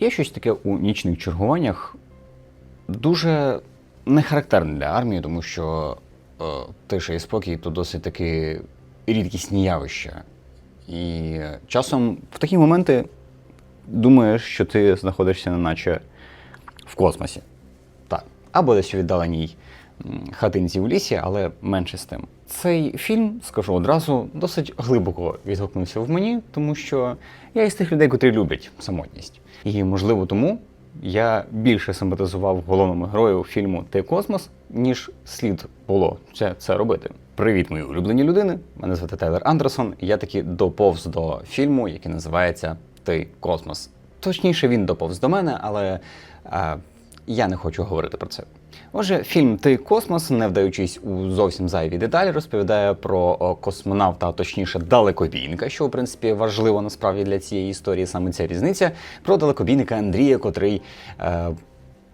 Є щось таке у нічних чергуваннях дуже не характерне для армії, тому що е, тиша і спокій то досить таки рідкісні явища. І часом в такі моменти думаєш, що ти знаходишся неначе в космосі. Так. Або десь у віддаленій хатинці в лісі, але менше з тим. Цей фільм, скажу одразу, досить глибоко відгукнувся в мені, тому що я із тих людей, котрі люблять самотність. І, можливо, тому я більше симпатизував головному герою фільму Ти космос, ніж слід було це, це робити. Привіт, мої улюблені людини. Мене звати Тайлер Андерсон. Я таки доповз до фільму, який називається Ти космос. Точніше, він доповз до мене, але е, я не хочу говорити про це. Отже, фільм Ти космос, не вдаючись у зовсім зайві деталі, розповідає про космонавта, а точніше далекобійника, що в принципі важливо насправді для цієї історії, саме ця різниця, про далекобійника Андрія, котрий. Е,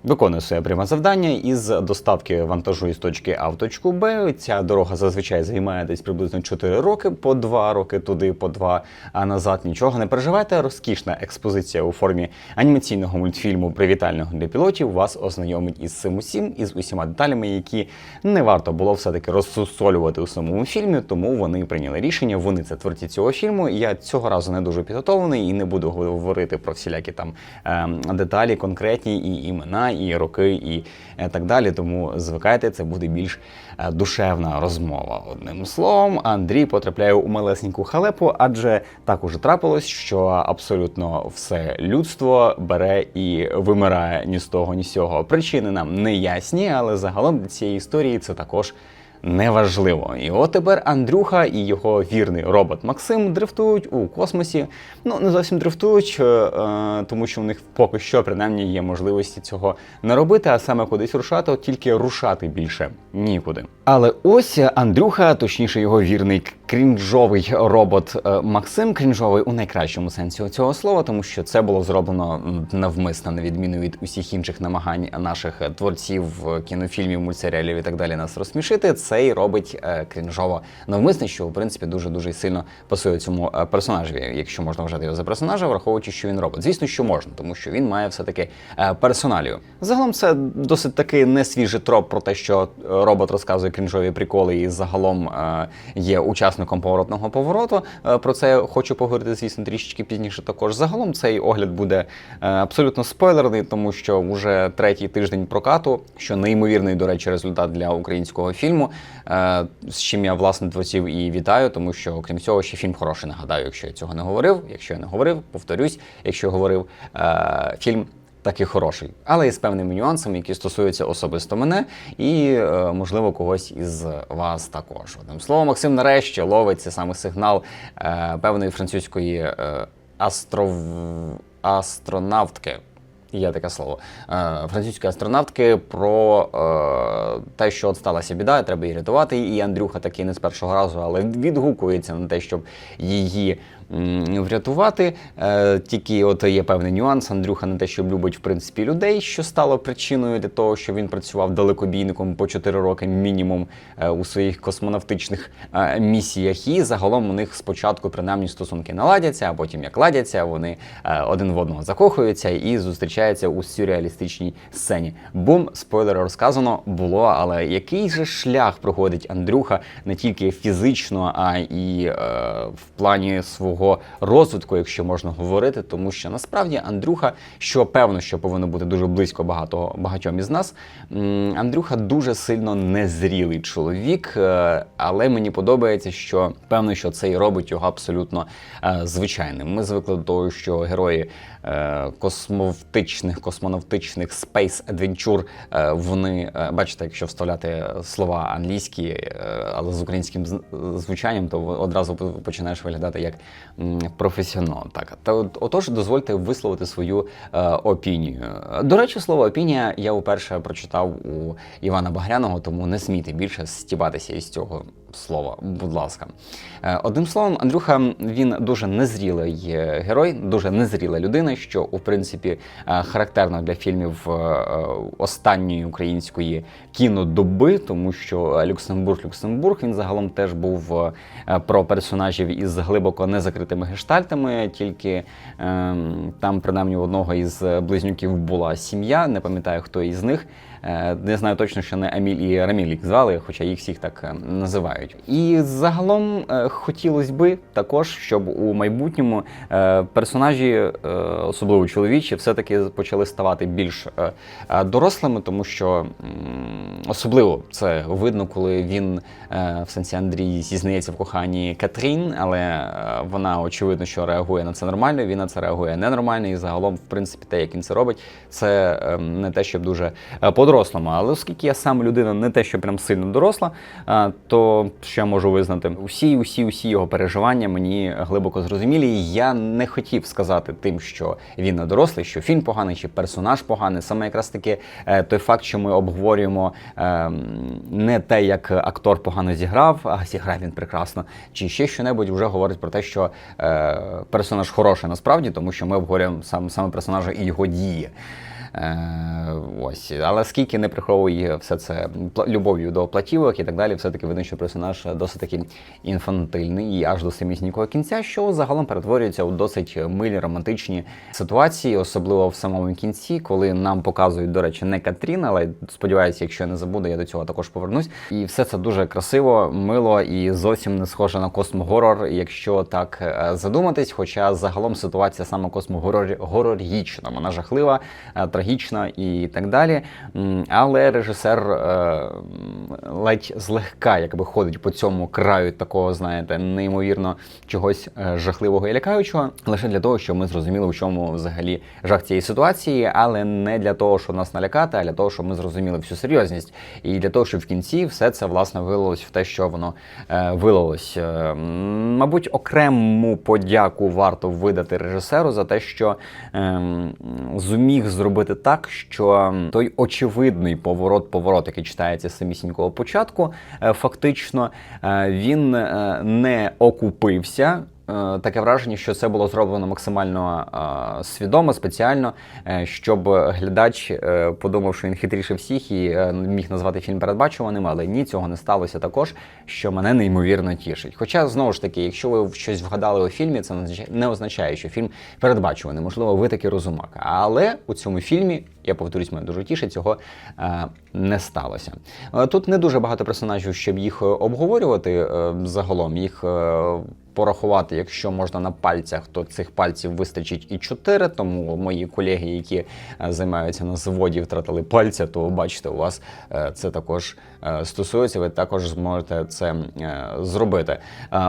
Виконує своє пряме завдання із доставки вантажу із точки А в точку Б. Ця дорога зазвичай займає десь приблизно 4 роки, по 2 роки туди, по 2, а назад нічого не переживайте. Розкішна експозиція у формі анімаційного мультфільму Привітального для пілотів вас ознайомить із цим усім, із усіма деталями, які не варто було все-таки розсусолювати у самому фільмі, тому вони прийняли рішення. Вони це творці цього фільму. Я цього разу не дуже підготовлений і не буду говорити про всілякі там ем, деталі, конкретні і імена, і роки, і е, так далі. Тому звикайте, це буде більш е, душевна розмова. Одним словом, Андрій потрапляє у малесеньку халепу, адже так уже трапилось, що абсолютно все людство бере і вимирає ні з того, ні з цього. Причини нам не ясні, але загалом для цієї історії це також неважливо. І от тепер Андрюха і його вірний робот Максим дрифтують у космосі. Ну не зовсім дрифтують, е, е, тому що в них поки що принаймні є можливості цього не робити, а саме кудись рушати, от тільки рушати більше нікуди. Але ось Андрюха, точніше, його вірний крінжовий робот е, Максим, крінжовий у найкращому сенсі цього слова, тому що це було зроблено навмисно, на відміну від усіх інших намагань наших творців кінофільмів, мультсеріалів і так далі нас розсмішити. Цей робить е, крінжово навмисно, що в принципі дуже дуже сильно пасує цьому е, персонажеві, якщо можна вважати його за персонажа, враховуючи, що він робот. Звісно, що можна, тому що він має все таки персоналію. Загалом це досить таки не свіжий троп про те, що е, робот розказує крінжові приколи і загалом е, є учасником поворотного повороту. Е, Про це хочу поговорити, звісно, трішечки пізніше. Також загалом цей огляд буде е, абсолютно спойлерний, тому що вже третій тиждень прокату, що неймовірний, до речі, результат для українського фільму. Е, З чим я власне творців і вітаю, тому що окрім цього, ще фільм хороший. Нагадаю, якщо я цього не говорив. Якщо я не говорив, повторюсь, якщо говорив, е, фільм таки хороший, але із певними нюансами, які стосуються особисто мене і, е, можливо, когось із вас також. Одним словом, Максим нарешті ловить цей саме сигнал певної французької е, астронавтки. Є таке слово е, французької астронавтки про е, те, що от сталася біда, треба її рятувати. І Андрюха такий не з першого разу, але відгукується на те, щоб її врятувати. Е, тільки от є певний нюанс. Андрюха не те, що любить в принципі людей, що стало причиною для того, що він працював далекобійником по 4 роки мінімум е, у своїх космонавтичних е, місіях. І загалом у них спочатку принаймні стосунки наладяться, а потім як ладяться, вони один в одного закохуються і зустрічаються у сюрреалістичній сцені. Бум, спойлери розказано було, але який же шлях проходить Андрюха не тільки фізично, а і е, в плані свого розвитку, якщо можна говорити, тому що насправді Андрюха, що певно, що повинно бути дуже близько багато багатьом із нас. Андрюха дуже сильно незрілий чоловік, е, але мені подобається, що певно, що це і робить його абсолютно е, звичайним. Ми звикли до того, що герої космовтичних, космонавтичних Space Adventure, е, вони е, бачите, якщо вставляти слова англійські, е, але з українським звучанням, то одразу починаєш виглядати як професіонал. Так, та отож, дозвольте висловити свою е, опінію. До речі, слово опінія я вперше прочитав у Івана Багряного, тому не смійте більше стібатися із цього слово, будь ласка. Е, Одним словом, Андрюха він дуже незрілий герой, дуже незріла людина, що у принципі е, характерно для фільмів е, останньої української кінодоби, тому що Люксембург Люксембург він загалом теж був про персонажів із глибоко незакритими гештальтами. Тільки ем, там, принаймні, у одного із близнюків була сім'я, не пам'ятаю хто із них. Е, Не знаю точно, що не Аміль і Раміль їх звали, хоча їх всіх так е, називають. І загалом е, хотілося би також, щоб у майбутньому персонажі, особливо чоловічі, все-таки почали ставати більш дорослими, тому що особливо це видно, коли він в сенсі Андрій зізнається в коханні Катрін, але вона очевидно, що реагує на це нормально. Він на це реагує ненормально, і загалом, в принципі, те, як він це робить, це е, не те, щоб дуже е, по-дорослому. Але оскільки я сам людина не те, що прям сильно доросла, то що я можу визнати, усі, усі, усі його переживання мені глибоко зрозумілі. Я не хотів сказати тим, що він не дорослий, що фільм поганий, чи персонаж поганий. Саме якраз таки е, той факт, що ми обговорюємо е, не те, як актор погано зіграв, а зіграв він прекрасно, чи ще що-небудь вже говорить про те, що е, персонаж хороший насправді, тому що ми обговорюємо сам саме персонажа і його дії. Е, ось, але скільки не приховує все це любов'ю до платівок і так далі, все-таки видно, що персонаж досить таки інфантильний і аж до самісінького кінця, що загалом перетворюється у досить милі романтичні ситуації, особливо в самому кінці, коли нам показують, до речі, не Катрін, але сподіваюся, якщо я не забуду, я до цього також повернусь. І все це дуже красиво, мило і зовсім не схоже на космогорор, якщо так е, задуматись. Хоча загалом ситуація саме космогорорічна, вона жахлива, е, трагічна і так далі. Але режисер е, ледь злегка якби ходить по цьому краю такого, знаєте, неймовірно чогось е, жахливого і лякаючого, лише для того, щоб ми зрозуміли, в чому взагалі жах цієї ситуації, але не для того, щоб нас налякати, а для того, щоб ми зрозуміли всю серйозність. І для того, щоб в кінці все це власне вилилось в те, що воно е, вилилось. Е, Мабуть, окрему подяку варто видати режисеру за те, що ем, зуміг зробити так, що той очевидний поворот-поворот, який читається з самісінького початку, е, фактично е, він е, не окупився. Е, Таке враження, що це було зроблено максимально е, свідомо, спеціально, е, щоб глядач подумав, що він хитріше всіх і міг назвати фільм передбачуваним, але ні, цього не сталося також, що мене неймовірно тішить. Хоча знову ж таки, якщо ви щось вгадали у фільмі, це не означає, що фільм передбачуваний. Можливо, ви таки розумак. Але у цьому фільмі, я повторюсь, мене дуже тішить, цього е, не сталося. Е, Тут не дуже багато персонажів, щоб їх е, обговорювати загалом. Їх порахувати, якщо можна на пальцях, то цих пальців вистачить і чотири. Тому мої колеги, які займаються на заводі, втратили пальця, то бачите, у вас це також стосується. Ви також зможете це зробити.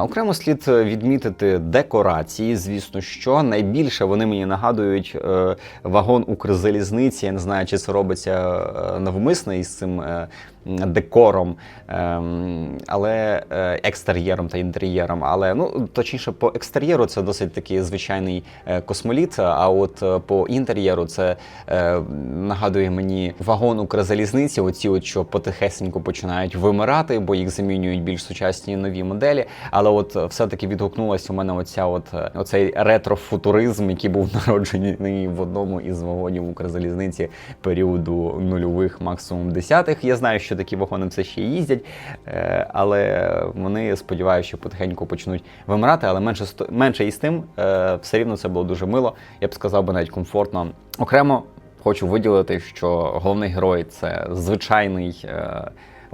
Окремо слід відмітити декорації. Звісно, що найбільше вони мені нагадують вагон Укрзалізниці. Я не знаю, чи це робиться е, навмисно із цим. Декором, ем, але е, екстер'єром та інтер'єром. Але ну точніше, по екстер'єру це досить такий звичайний е, космоліт. А от е, по інтер'єру це нагадує мені вагон Укрзалізниці. Оці, от що потихесенько починають вимирати, бо їх замінюють більш сучасні нові моделі. Але от все-таки відгукнулася у мене оця от оцей ретрофутуризм, який був народжений в одному із вагонів Укрзалізниці періоду нульових, максимум десятих. Я знаю, що такі вагони все ще їздять, е, але вони сподіваюся, що потихеньку почнуть вимирати. Але менше менше із тим, е, все рівно це було дуже мило. Я б сказав би навіть комфортно. Окремо хочу виділити, що головний герой це звичайний.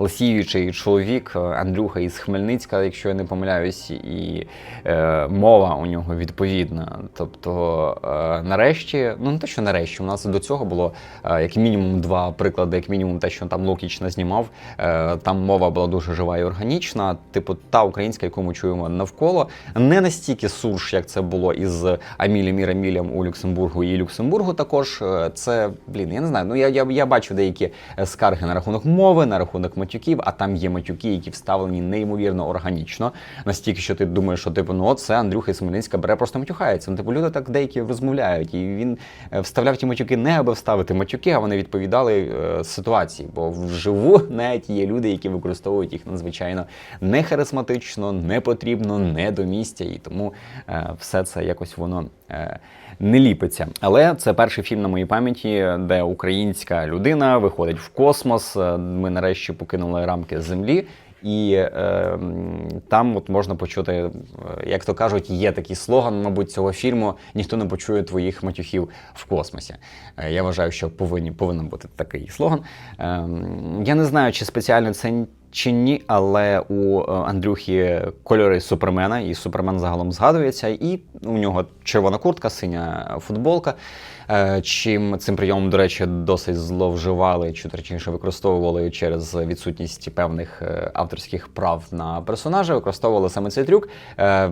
Лисіючий чоловік е, Андрюха із Хмельницька, якщо я не помиляюсь, і е, мова у нього відповідна. Тобто, е, нарешті, ну не те, що нарешті, у нас до цього було е, як мінімум два приклади, як мінімум те, що там Лукіч назнімав. Е, там мова була дуже жива і органічна. Типу, та українська, яку ми чуємо навколо, не настільки суш, як це було із Амілем і Рамілем у Люксембургу і Люксембургу. Також Е, це блін, я не знаю. Ну я, я, я бачу деякі е, скарги на рахунок мови, на рахунок. Матюків, а там є матюки, які вставлені неймовірно органічно. Настільки, що ти думаєш, що типу, ну це Андрюха Смельницька бере просто матюхається. Ну, типу, люди так деякі розмовляють, і він е, вставляв ті матюки не аби вставити матюки, а вони відповідали е, ситуації. Бо вживу навіть є люди, які використовують їх надзвичайно не харизматично, не потрібно, не до місця, і тому е, все це якось воно. е, не ліпиться. Але це перший фільм на моїй пам'яті, де українська людина виходить в космос. Е, Ми нарешті покинули рамки землі. І е, там от можна почути, е, як то кажуть, є такий слоган, мабуть, цього фільму ніхто не почує твоїх матюхів в космосі. Е, я вважаю, що повинні, повинен бути такий слоган. Е, я не знаю, чи спеціально це чи ні, але у е, Андрюхи кольори Супермена, і Супермен загалом згадується, і у нього червона куртка, синя футболка. Е, Чим цим прийомом, до речі, досить зловживали, чи точніше використовували через відсутність певних е, авторських прав на персонажа, використовували саме цей трюк.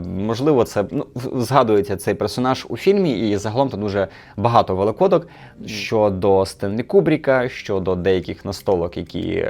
Можливо, це ну, згадується цей персонаж у фільмі, і загалом там дуже багато великодок щодо Стенлі Кубріка, щодо деяких настолок, які.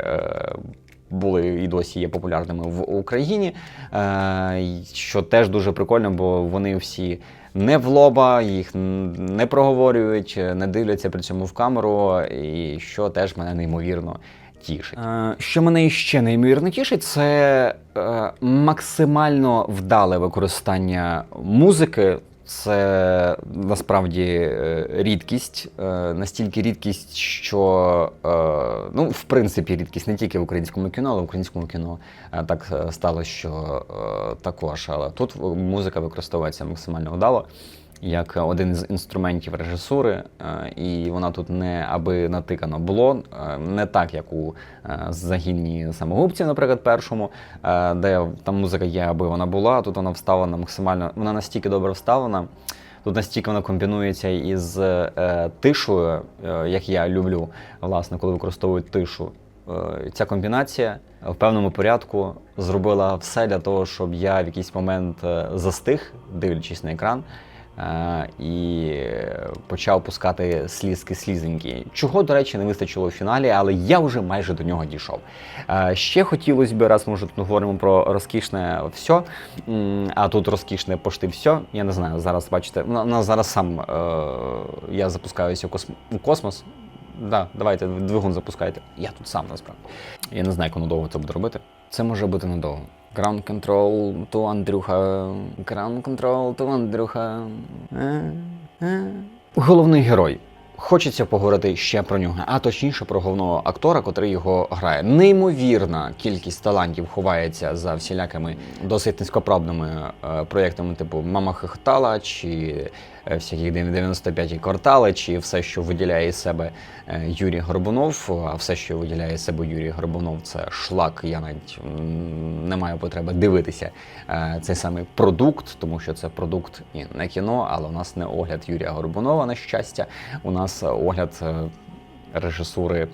Е, були і досі є популярними в Україні, е, що теж дуже прикольно, бо вони всі не в лоба, їх не проговорюють, не дивляться при цьому в камеру, і що теж мене неймовірно тішить. Е, Що мене іще неймовірно тішить, це е, максимально вдале використання музики. Це насправді е, рідкість, е, настільки рідкість, що е, ну, в принципі, рідкість не тільки в українському кіно, але в українському кіно так стало, що також. Але тут музика використовується максимально вдало як один з інструментів режисури, е, і вона тут не аби натикано було, е, не так, як у е, загінні самогубців, наприклад, першому, де там музика є, аби вона була. Тут вона вставлена максимально, вона настільки добре вставлена. Тут настільки вона комбінується із е, тишою, е, як я люблю, власне, коли використовують тишу. Е, Ця комбінація в певному порядку зробила все для того, щоб я в якийсь момент застиг, дивлячись на екран, і почав пускати слізки слізенькі. Чого, до речі, не вистачило в фіналі, але я вже майже до нього дійшов. Ще хотілося б, раз ми вже тут говоримо про розкішне все, а тут розкішне пошти все. Я не знаю, зараз бачите, у зараз сам е, я запускаюся у космос. Да, давайте двигун запускайте. Я тут сам насправді. Я не знаю, як воно довго це буде робити. Це може бути недовго. Ground control to Андрюха. Ground control to Андрюха. Е, е. Головний герой. Хочеться поговорити ще про нього, а точніше про головного актора, котрий його грає. Неймовірна кількість талантів ховається за всілякими досить низькоправними е, проєктами, типу Мама хихотала чи е, всякі 95 квартали, чи все, що виділяє із себе е, Юрій Горбунов. А все, що виділяє із себе Юрій Горбунов, це шлак. Я навіть не маю потреби дивитися е, цей самий продукт, тому що це продукт і не кіно, але у нас не огляд Юрія Горбунова, на щастя. У нас огляд режисури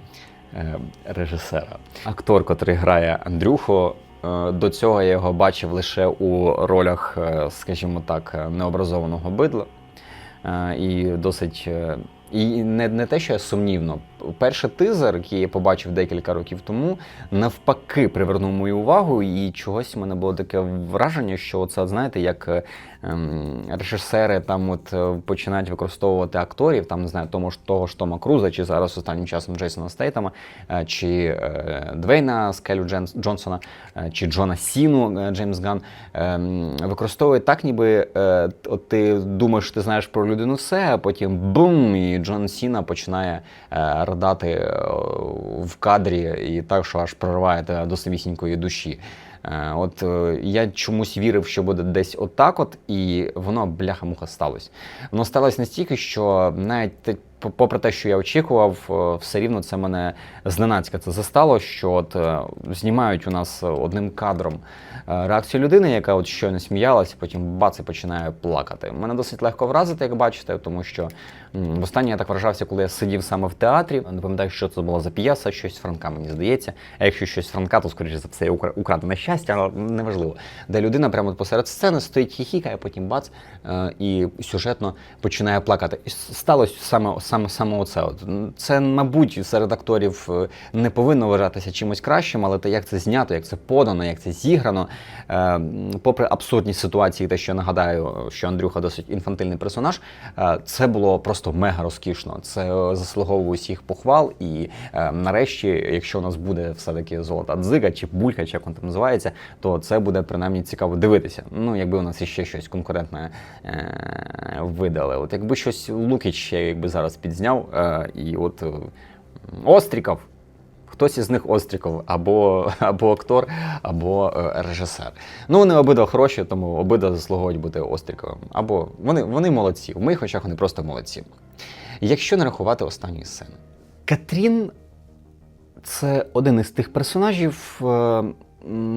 режисера. Актор, котрий грає Андрюху. е, До цього я його бачив лише у ролях, скажімо так, необразованого бидла. Е, І досить. е, І не, не те, що я сумнівно. Перший тизер, який я побачив декілька років тому, навпаки привернув мою увагу, і чогось в мене було таке враження, що це, знаєте, як ем, режисери там от е, починають використовувати акторів, там не знаю, тому ж того ж Тома Круза, чи зараз останнім часом Джейсона Стейтема, е, чи е, Двейна Скелю Дженс- Джонсона, е, чи Джона Сіну Джеймс Ган ем, використовують так, ніби е, от ти думаєш, ти знаєш про людину все, а потім бум, і Джон Сіна починає е, радати е, в кадрі і так, що аж прориває тебе до самісінької душі. Е, От е, я чомусь вірив, що буде десь отак, от, і воно бляха-муха сталося. Воно сталося настільки, що навіть попри те, що я очікував, все рівно це мене зненацька це застало, що от знімають у нас одним кадром реакцію людини, яка от щойно сміялася, потім бац і починає плакати. Мене досить легко вразити, як бачите, тому що востаннє я так вражався, коли я сидів саме в театрі. Не пам'ятаю, що це було за п'єса, щось Франка, мені здається. А якщо щось Франка, то скоріше за все украдене щастя, але неважливо. Де людина прямо посеред сцени стоїть хіхікає, потім бац е, і сюжетно починає плакати. І сталося саме саме саме оце. Це, мабуть, серед акторів е, не повинно вважатися чимось кращим, але те, як це знято, як це подано, як це зіграно. Е, попри абсурдність ситуації, те, що нагадаю, що Андрюха досить інфантильний персонаж, це було просто мега розкішно. Це е, заслуговує усіх похвал. І е, нарешті, якщо у нас буде все-таки золота дзига чи булька, чи як він там називається, то це буде принаймні цікаво дивитися. Ну, якби у нас іще щось конкурентне е, видали. От якби щось Лукіч якби зараз підзняв, е, і от е, Остріков. Хтось із них Остріков, або, або актор, або е, режисер. Ну, вони обидва хороші, тому обидва заслуговують бути Остріковим. Або вони, вони молодці. В моїх очах вони просто молодці. Якщо не рахувати останньої сцени. Катрін це один із тих персонажів, е,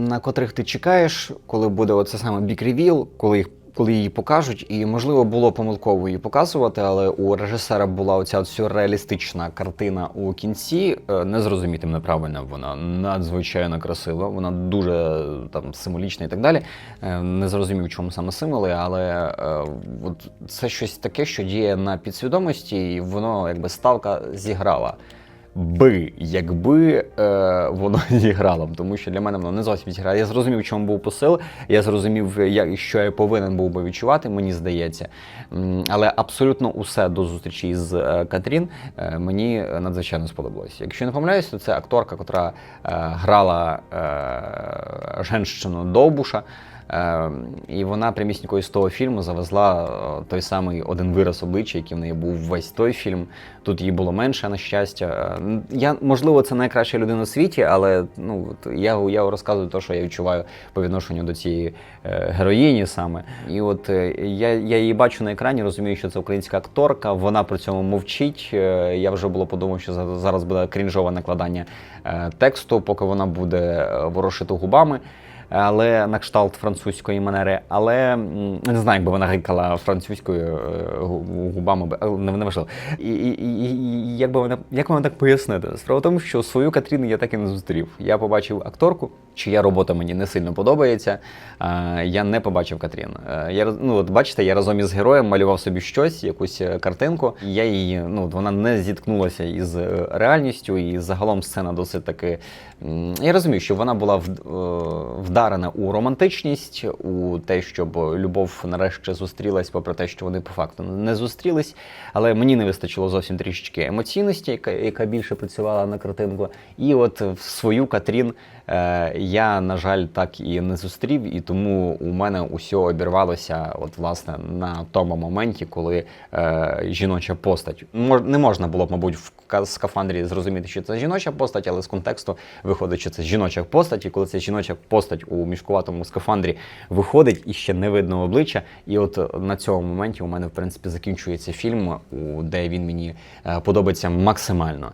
на котрих ти чекаєш, коли буде оце саме бік ревіл, коли їх. Коли її покажуть, і можливо було помилково її показувати, але у режисера була оця сюрреалістична картина у кінці. Е, Не зрозуміти мене правильно, вона надзвичайно красива, вона дуже е, там символічна і так далі. Е, Не зрозумів, чому саме символи, але от це щось таке, що діє на підсвідомості, і воно якби ставка зіграла би, якби е, воно зіграло, тому що для мене воно не зовсім зіграло. Я зрозумів, чому був посил. Я зрозумів, як, що я повинен був би відчувати, мені здається. Але абсолютно усе до зустрічі з е, Катрін е, мені надзвичайно сподобалося. Якщо не помиляюсь, то це акторка, котра е, грала е, женщину Довбуша. Е, і вона прямісінько із того фільму завезла е, той самий один вираз обличчя, який в неї був весь той фільм. Тут її було менше, на щастя. Е, Я, можливо, це найкраща людина у світі, але ну, я, я розказую те, що я відчуваю по відношенню до цієї е, героїні саме. І от я, я її бачу на екрані, розумію, що це українська акторка, вона при цьому мовчить. Я вже було подумав, що зараз буде крінжове накладання тексту, поки вона буде ворушити губами але на кшталт французької манери. Але не знаю, якби вона гикала французькою е, губами, не, не важливо. І, і, і, як би вона як вам так пояснити? Справа в тому, що свою Катріну я так і не зустрів. Я побачив акторку, чия робота мені не сильно подобається. Я не побачив Катрін. Е, Я ну, от бачите, я разом із героєм малював собі щось, якусь е, картинку. Я її, ну, вона не зіткнулася із реальністю, і загалом сцена досить таки. Я розумію, що вона була в, е, вдарена у романтичність, у те, щоб любов нарешті зустрілась, попри те, що вони по факту не зустрілись. Але мені не вистачило зовсім трішечки емоційності, яка, яка більше працювала на картинку. І от в свою Катрін я, на жаль, так і не зустрів, і тому у мене усе обірвалося, от власне на тому моменті, коли е, жіноча постать не можна було б, мабуть, в скафандрі зрозуміти, що це жіноча постать, але з контексту виходить, що це жіноча постать, і коли ця жіноча постать у мішкуватому скафандрі виходить і ще не видно обличчя. І от на цьому моменті у мене в принципі закінчується фільм, де він мені е, подобається максимально.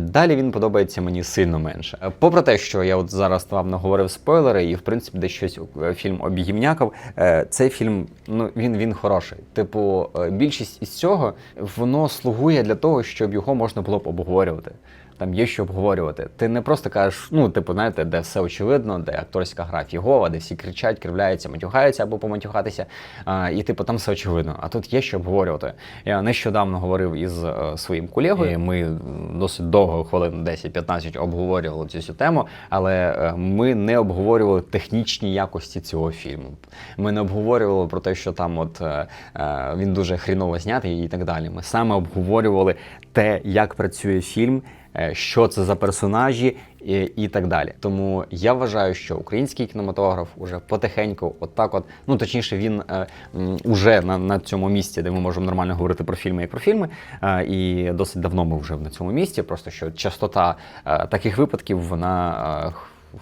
Далі він подобається мені сильно менше. Е, Попри те, що я от зараз вам наговорив спойлери, і в принципі десь щось е, фільм обігівнякав. е, Цей фільм ну він, він хороший. Типу, е, більшість із цього воно слугує для того, щоб його можна було б обговорювати. Там є що обговорювати. Ти не просто кажеш, ну, типу, знаєте, де все очевидно, де акторська гра фігова, де всі кричать, кривляються, матюхаються або поматюхатися. А, і типу там все очевидно. А тут є що обговорювати. Я нещодавно говорив із е, своїм колегою. Ми досить довго, хвилин 10-15, обговорювали цю тему, але е, ми не обговорювали технічні якості цього фільму. Ми не обговорювали про те, що там от е, він дуже хріново знятий і так далі. Ми саме обговорювали те, як працює фільм, що це за персонажі і, і так далі. Тому я вважаю, що український кінематограф уже потихеньку, отак, от, ну точніше, він е, уже на, на цьому місці, де ми можемо нормально говорити про фільми як про фільми. Е, і досить давно ми вже на цьому місці. Просто що частота е, таких випадків вона. е,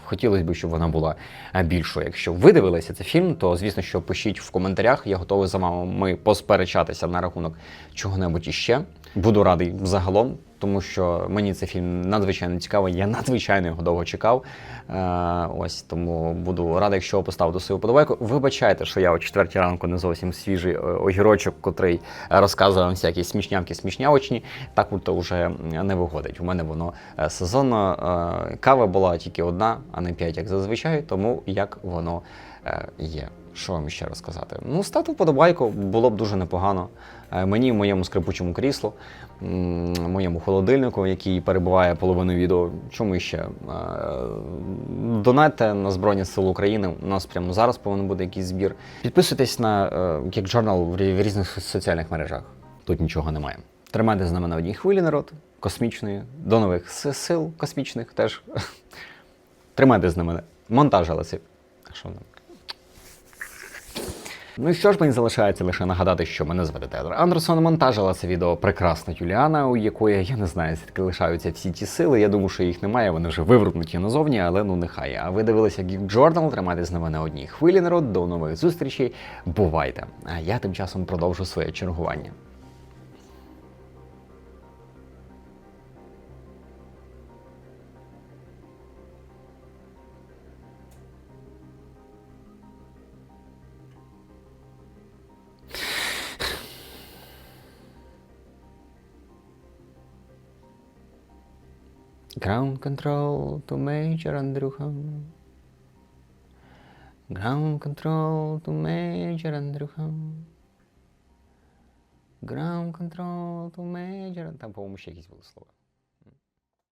Хотілося б, щоб вона була е, більшою. Якщо ви дивилися цей фільм, то звісно, що пишіть в коментарях. Я готовий за вами посперечатися на рахунок чого-небудь іще. Буду радий загалом, тому що мені цей фільм надзвичайно цікавий. Я надзвичайно його довго чекав. Е, ось тому буду радий, якщо ви поставите свою подобайку. Вибачайте, що я о четвертій ранку не зовсім свіжий е, огірочок, котрий розказує вам всякі смішнявки, смішнявочні. Так то вже не виходить. У мене воно е, сезонно. Е, Кава була тільки одна, а не п'ять, як зазвичай, тому як воно є. Що вам ще розказати? Ну, стати вподобайку було б дуже непогано. Е, Мені в моєму скрипучому кріслу, моєму холодильнику, який перебуває половину відео. Чому ще? Е, Донатьте на Збройні Сили України. У нас прямо зараз повинен бути якийсь збір. Підписуйтесь на е, як журнал в різних соціальних мережах. Тут нічого немає. Тримайте з нами на одній хвилі, народ, космічної. До нових сил космічних теж. Тримайте з нами монтаж, але це. Що нам? Ну і що ж мені залишається лише нагадати, що мене звати Тедор Андерсон. Монтажила це відео прекрасна Юліана, у якої я не знаю, звідки лишаються всі ті сили. Я думаю, що їх немає, вони вже вивернуті назовні, але ну нехай. А ви дивилися Geek Journal, тримайтесь з нами на одній хвилі, народ. До нових зустрічей. Бувайте! А я тим часом продовжу своє чергування. Ground control to Major Andrucha. Ground control to Major Andrucha. Ground control to Major. Там, по-моєму, ще якісь були слова.